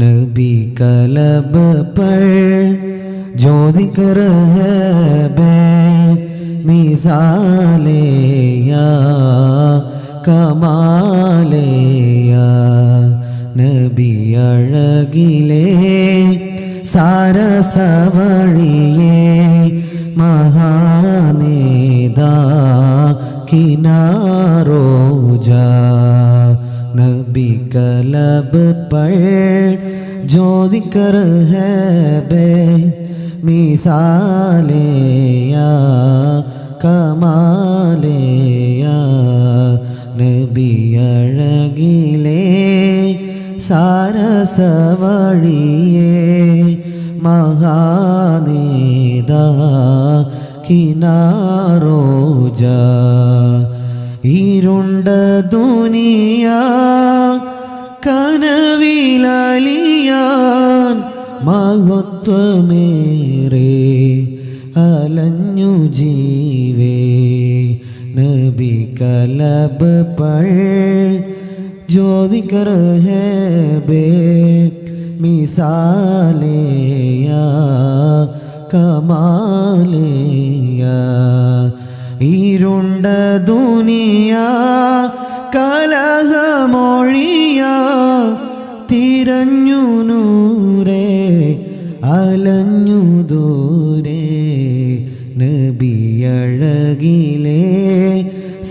नबी club पर जो जिक्र है बे मिसाले या കമാലയ നബി അഴകിലേ സാരസവഴിയേ മഹാനേദാ കിനാരോജ നബി കലബ് പൾ ജ്യോതിക്കർ ഹേ ബേ മിസാലേയാ കമാലേയാ നബിയഴകിലേ സാരസവഴിയേ മഹാനേദ കിനാരോജ ഇരുണ്ട ദുനിയ കനവിലലിയാൻ മഹത്വമേറെ അലഞ്ഞു ജീവേ നബി കലബ് പൾ ജ്യോതികർ ഹേ ബേ മിസാലേയ കമാലേയ ഇരുണ്ട ദുനിയ കലഹമൊഴിയ തിരഞ്ഞു നൂരേ അലഞ്ഞു ദൂരേ നബിയഴകിലേ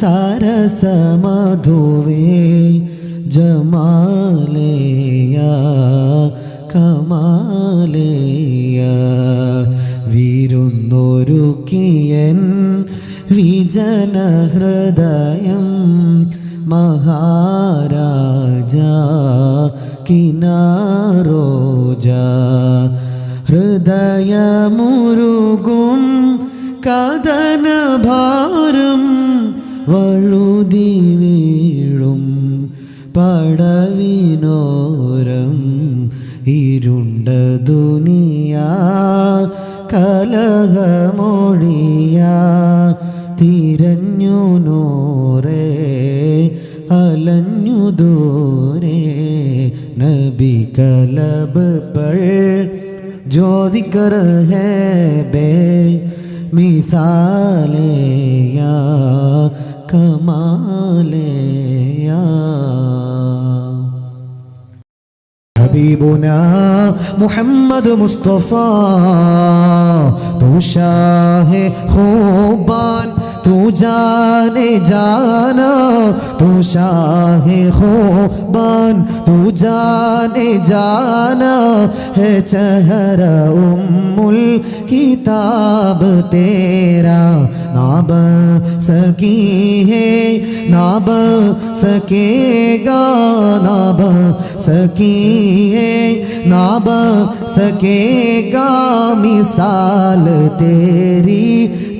സാരസമധുവേ ജമാലയ കമാലയ വിജനഹൃദയം മഹാരാജ കിനാരോജ ഹൃദയമുരുകും കഥനഭാരം വഴുതി വീഴും പടവിനോരം ഇരുണ്ട ദുനിയ കലഹമൊഴിയ. തിരഞ്ഞു നൂറേ അലഞ്ഞു ദൂരേ. നബി കലബ് പൾ ജ്യോതി കർ ഹേ ബേ മിസാലയാ കമാലയാ. ഹബീബുന മുഹമ്മദ് മുസ്തഫ തുഷാഹെ ഹോബാൻ तू जाने जाना, तू शाह हो बान तू जाने जाना है चेहरा उम्मुल किताब तेरा। ना बन सकी है ना बन सकेगा ना बन सकी है ना बन सकेगा, मिसाल तेरी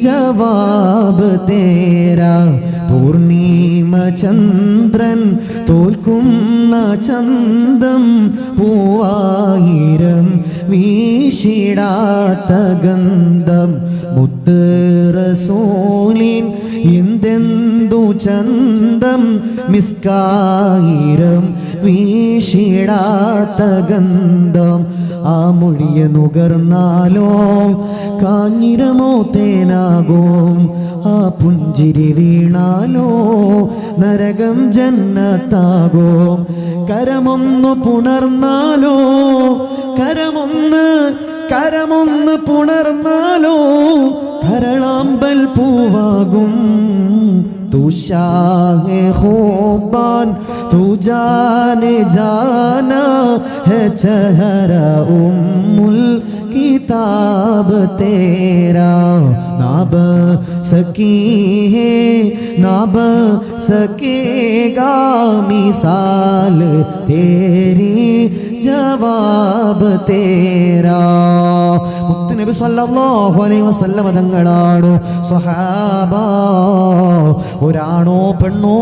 ജവാബ് തേരാ. പൂർണിമ ചന്ദ്രൻ തോൽക്കുന്ന ചന്തം പൂവായിരം വീശിടാത്ത ഗന്ധം മുത്ത് എന്തെന്തു ചന്തം മിസ്കായിരം വീശിടാത്ത ഗന്ധം ആ മൊഴിയെ നുകർന്നാലോ കാഞ്ഞിരമോ തേനാകും ആ പുഞ്ചിരി വീണാലോ നരകം ജന്നത്താകോ കരമൊന്നു പുണർന്നാലോ കരമൊന്ന് കരളൊന്ന് കരമൊന്ന് പുണർന്നാലോ കരളാമ്പൽ പൂവാകും. തുഷാഹെ ഹോബാൻ തുജാനെ ജാന ഹെ ചഹര ഉമ്മുൽ किताब तेरा नाब सकी है नाब सकेगा मिसाल तेरी ജവാബ് തേരാ മുത്തുനബി സല്ലല്ലാഹു അലൈഹി വസല്ലമ തങ്ങളാണ് സ്വഹാബ ഒരാണോ പെണ്ണോ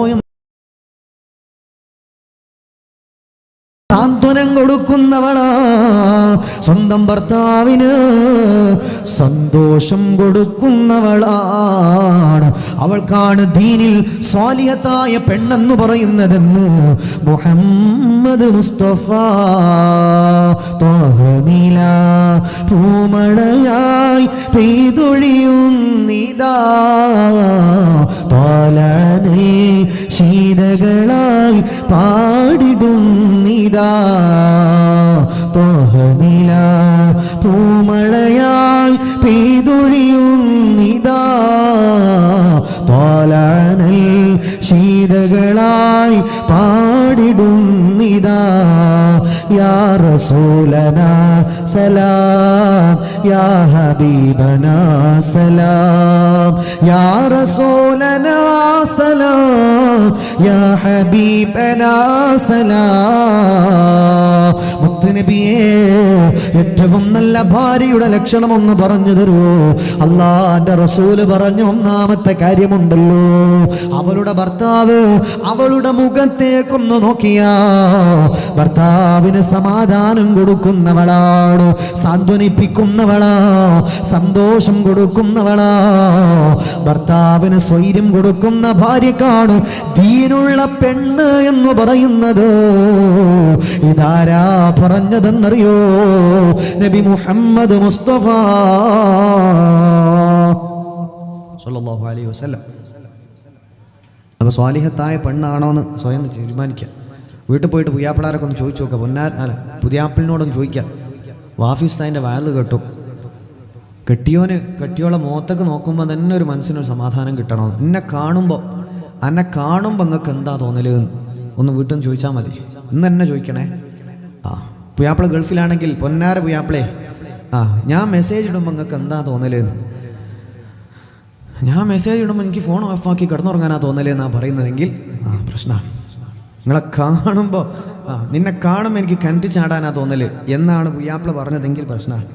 സാന്ത്വനം കൊടുക്കുന്നവളാ. സ്വന്തം ഭർത്താവിന് സന്തോഷം കൊടുക്കുന്നവളാണ്. അവൾക്കാണ് ദീനിൽ സ്വാലിഹത്തായ പെണ്ണെന്ന് പറയുന്നതെന്ന് മുഹമ്മദ് മുസ്തഫ തോഹനില പൂമഴയായി പെയ്തൊഴിയുന്നിതാ. തോലനിൽ ശീതകളായി പാടിടുന്നിതാ തോഹനില പൂമഴയായി പെയ്തൊഴിയുന്നിതാ തോലനൽ ശീതകളായി പാടിടുന്നിതാ യാ റസൂലന സലാം യാ ഹബീബന സലാം യാ റസൂലന സലാം യാ ഹബീബന സലാം. മുത്തുനബിയെ ഏറ്റവും നല്ല ഭാര്യയുടെ ലക്ഷണം ഒന്ന് പറഞ്ഞു തരുമോ അള്ളാന്റെ റസൂൽ പറഞ്ഞു ഒന്നാമത്തെ കാര്യമുണ്ടല്ലോ. അവളുടെ ഭർത്താവ് അവളുടെ മുഖത്തേക്കൊന്ന് നോക്കിയാ. ഭർത്താവിന് സമാധാനം കൊടുക്കുന്നവളാണ് സാന്ത്വനിപ്പിക്കുന്നവളാ സന്തോഷം കൊടുക്കുന്നവളാ? ഭർത്താവിന് സ്വൈര്യം കൊടുക്കുന്ന ഭാര്യക്കാണ് ദീനുള്ള പെണ്ണ് എന്ന് പറയുന്നത്. ഇതാരാ പറഞ്ഞതെന്നറിയോ? നബി മുഹമ്മദ് മുസ്തഫ സല്ലല്ലാഹു അലൈഹി വസല്ലം. എന്ന് സ്വയം തീരുമാനിക്കുക വീട്ടിൽ പോയിട്ട് പുയ്യാപ്പിളാരൊക്കെ ഒന്ന് ചോദിച്ചു നോക്കുക പൊന്നാർ അല്ല പുതിയാപ്പിളിനോടൊന്ന് ചോദിക്കുക വാഫിസ്താന്റെ വയൽ കേട്ടു. കെട്ടിയോന് കെട്ടിയോളെ മുഖത്തേക്ക് നോക്കുമ്പോൾ തന്നെ ഒരു മനസ്സിനൊരു സമാധാനം കിട്ടണം. എന്നെ കാണുമ്പോൾ എന്നെ കാണുമ്പോൾ നിങ്ങൾക്ക് എന്താ തോന്നൽ ഒന്ന് വീട്ടിൽ നിന്ന് ചോദിച്ചാൽ മതി. ഇന്ന് എന്നെ ചോദിക്കണേ. ആ പുയാപ്പിള ഗൾഫിലാണെങ്കിൽ പൊന്നാര പുയാപ്പിളേ. ആ ഞാൻ മെസ്സേജ് ഇടുമ്പോൾ നിങ്ങൾക്ക് എന്താ തോന്നൽ ഞാൻ മെസ്സേജ് ഇടുമ്പോൾ എനിക്ക് ഫോൺ ഓഫാക്കി കിടന്നുറങ്ങാനാ തോന്നലെന്നാണ് പറയുന്നതെങ്കിൽ ആ പ്രശ്നമാണ് നിങ്ങളെ കാണുമ്പോൾ ആ നിന്നെ കാണുമ്പോൾ എനിക്ക് കണ്ടു ചാടാനാ തോന്നൽ. എന്നാണ് പുയ്യാപ്പിള പറഞ്ഞതെങ്കിൽ പ്രശ്നമാണ്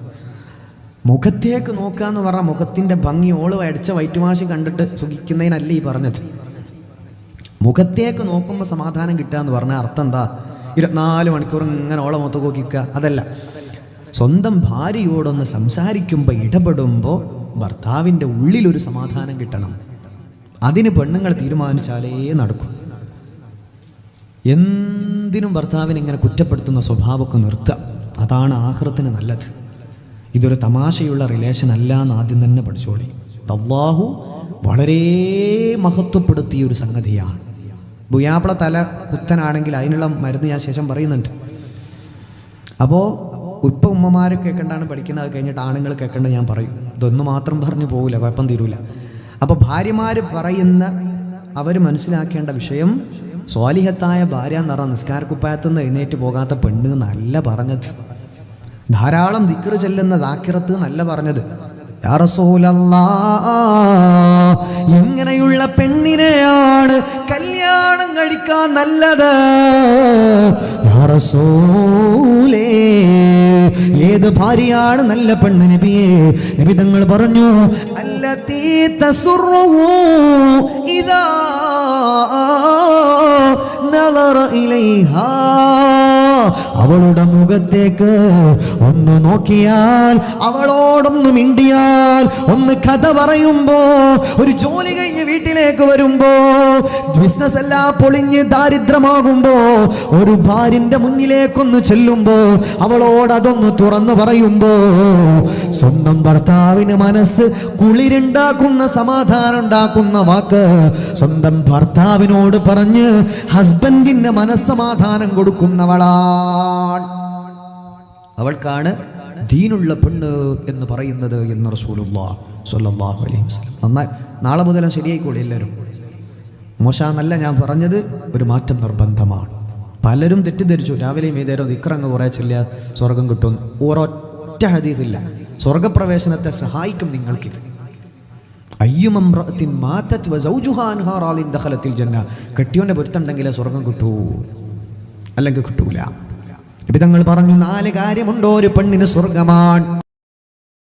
മുഖത്തേക്ക് നോക്കാന്ന് പറഞ്ഞ മുഖത്തിന്റെ ഭംഗി ഓൾ അടിച്ച വൈറ്റുമാശി കണ്ടിട്ട് സുഖിക്കുന്നതിനല്ല ഈ പറഞ്ഞത്. മുഖത്തേക്ക് നോക്കുമ്പോൾ സമാധാനം കിട്ടുക എന്ന് പറഞ്ഞ അർത്ഥം എന്താ? ഇരുപത്തിനാല് മണിക്കൂർ ഇങ്ങനെ ഓളെ മുഖത്ത് നോക്കിക്കുക അതല്ല. സ്വന്തം ഭാര്യയോടൊന്ന് സംസാരിക്കുമ്പോൾ ഇടപെടുമ്പോൾ ഭർത്താവിന്റെ ഉള്ളിലൊരു സമാധാനം കിട്ടണം. അതിന് പെണ്ണുങ്ങൾ തീരുമാനിച്ചാലേ നടക്കൂ. എന്തിനും ഭർത്താവിനെ ഇങ്ങനെ കുറ്റപ്പെടുത്തുന്ന സ്വഭാവമൊക്കെ നിർത്തുക. അതാണ് ആഹൃത്തിന് നല്ലത്. ഇതൊരു തമാശയുള്ള റിലേഷൻ അല്ല എന്ന് ആദ്യം തന്നെ പഠിച്ചോളി. അള്ളാഹു വളരെ മഹത്വപ്പെടുത്തിയ ഒരു സംഗതിയാണ്. ബുയാപ്പിള തല കുത്തനാണെങ്കിൽ അതിനുള്ള മരുന്ന് ഞാൻ ശേഷം പറയുന്നുണ്ട്. അപ്പോൾ ഉപ്പ ഉമ്മമാർ കേൾക്കേണ്ടാണ് പഠിക്കുന്നത് കഴിഞ്ഞിട്ട് ആണുങ്ങൾ കേൾക്കേണ്ടത് ഞാൻ പറയും. ഇതൊന്നു മാത്രം പറഞ്ഞു പോകില്ല കുഴപ്പം തീരൂല. അപ്പോൾ ഭാര്യമാർ പറയുന്ന അവർ മനസ്സിലാക്കേണ്ട വിഷയം സ്വാലിഹത്തായ ഭാര്യ എന്ന് പറഞ്ഞ നിസ്കാരക്കുപ്പായത്തു നിന്ന് എഴുന്നേറ്റ് പോകാത്ത പെണ്ണ് നല്ല പറഞ്ഞത്. ധാരാളം ദിക്കറ് ചെല്ലുന്ന ദാക്കിറത്ത് എന്നല്ല പറഞ്ഞത്. ഇങ്ങനെയുള്ള പെണ്ണിനെയാണ് കല്യാണം കഴിക്കാൻ നല്ലത്. യാ റസൂലേ, ഏത് ഭാര്യയാണ് നല്ല പെണ്ണ് നബിയെ? നബി തങ്ങൾ പറഞ്ഞു അല്ല തീ ഇലൈഹാ അവളുടെ മുഖത്തേക്ക് ഒന്ന് നോക്കിയാൽ അവളോടൊന്ന് മിണ്ടിയാൽ ഒന്ന് കഥ പറയുമ്പോ ഒരു ജോലി കഴിഞ്ഞ് വീട്ടിലേക്ക് വരുമ്പോ ബിസിനസ് എല്ലാം പൊളിഞ്ഞ് ദാരിദ്ര്യമാകുമ്പോ ഒരു ഭാര്യന്റെ മുന്നിലേക്കൊന്ന് ചെല്ലുമ്പോ അവളോട് അതൊന്ന് തുറന്നു പറയുമ്പോ സ്വന്തം ഭർത്താവിന് മനസ്സ് കുളിരുണ്ടാക്കുന്ന സമാധാനം ഉണ്ടാക്കുന്ന വാക്ക് സ്വന്തം ഭർത്താവിനോട് പറഞ്ഞ് ഹസ്ബൻഡിന്റെ മനസ്സമാധാനം അവൾക്കാണ് ദീനുള്ള പെണ്ണ് എന്ന് പറയുന്നത് എന്ന് അലൈഹി നാളെ മുതൽ ശരിയായിക്കോളി എല്ലാവരും. മോശമെന്നല്ല ഞാൻ പറഞ്ഞത് ഒരു മാറ്റം നിർബന്ധമാണ്. പലരും തെറ്റിദ്ധരിച്ചു. രാവിലെയും ഏതേരോ ഇക്കറങ്ങ് കുറേ ചെല്ലിയ സ്വർഗം കിട്ടും. ഒരൊറ്റ ഹദീസില്ല. സ്വർഗപ്രവേശനത്തെ സഹായിക്കും നിങ്ങൾക്കിത്. അയ്യുമമ്രത്തിൻ ജന്ന. കെട്ടിയോന്റെ പൊരുത്തുണ്ടെങ്കിലേ സ്വർഗം കിട്ടൂ. അല്ലെങ്കിൽ കിട്ടൂല. നബി തങ്ങൾ പറഞ്ഞു നാല് കാര്യമുണ്ടോ? ഒരു പെണ്ണിന് സ്വർഗമാണ്.